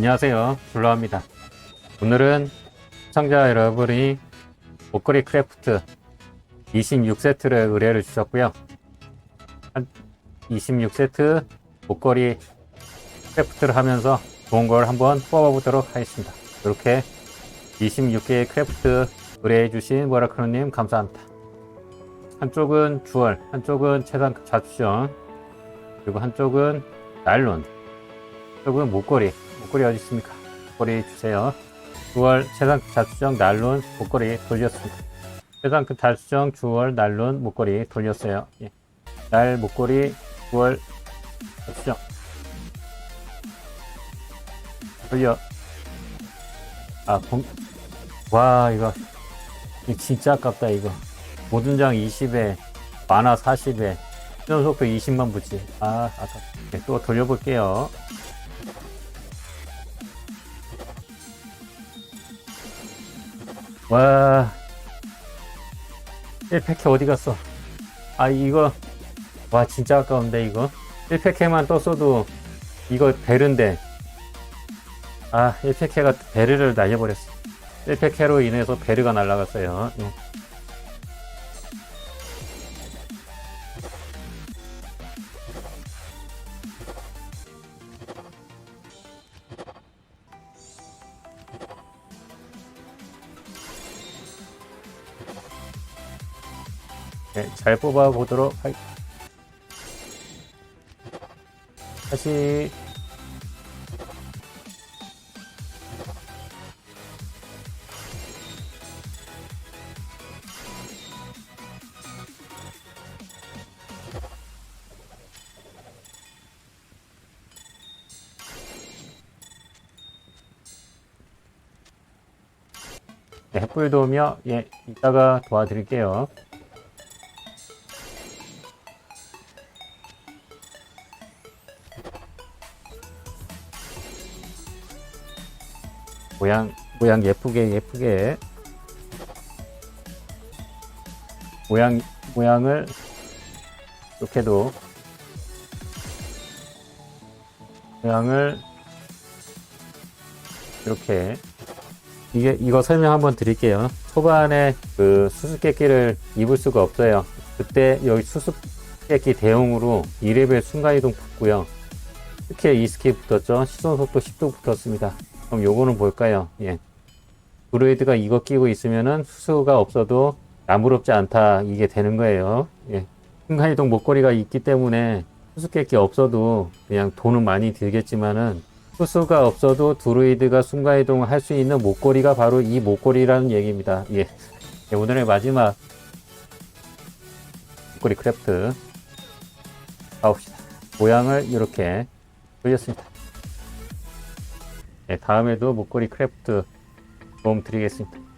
안녕하세요. 블러합니다. 오늘은 시청자 여러분이 목걸이 크래프트 26세트를 의뢰를 주셨고요. 한 26세트 목걸이 크래프트를 하면서 좋은 걸 한번 뽑아보도록 하겠습니다. 이렇게 26개의 크래프트 의뢰해 주신 모라크로님 감사합니다. 한쪽은 주얼, 한쪽은 최단 자주션, 그리고 한쪽은 나일론, 한쪽은 목걸이. 목걸이 어디 있습니까? 목걸이 주세요. 9월 최상 자수정 난론 목걸이 돌렸습니다. 최상 그 자수정 주월 난론 목걸이 돌렸어요. 예. 날 목걸이 9월 자수정 돌려. 아, 공... 와 이거 진짜 아깝다 이거. 모든 장 20에 만화 40에 시전 속도 20만 붙지. 아 아깝다. 네, 또 돌려볼게요. 와. 1패캐 어디 갔어? 아 이거. 와 진짜 아까운데 이거. 1패캐만 떴어도 이거 베르인데. 아 1패캐가 베르를 날려버렸어. 1패캐로 인해서 베르가 날라갔어요. 예. 네, 잘 뽑아 보도록 할. 다시 네, 햇불 도우며 예 이따가 도와드릴게요. 모양 모양 예쁘게 예쁘게 모양 모양을 이렇게도 모양을 이렇게 이게 이거 설명 한번 드릴게요. 초반에 그 수수께끼를 입을 수가 없어요. 그때 여기 수수께끼 대용으로 2레벨 순간이동 붙고요. 특히 이스키 붙었죠. 시선 속도 10도 붙었습니다. 그럼 요거는 뭘까요? 예. 브로이드가 이거 끼고 있으면은 수수가 없어도 나무롭지 않다. 이게 되는 거예요. 예. 순간이동 목걸이가 있기 때문에 수수께끼 없어도 그냥 돈은 많이 들겠지만은 수수가 없어도 드루이드가 순간이동을 할 수 있는 목걸이가 바로 이 목걸이라는 얘기입니다. 예. 예, 오늘의 마지막 목걸이 크래프트 가봅시다. 모양을 이렇게 돌렸습니다. 네, 다음에도 목걸이 크래프트 도움 드리겠습니다.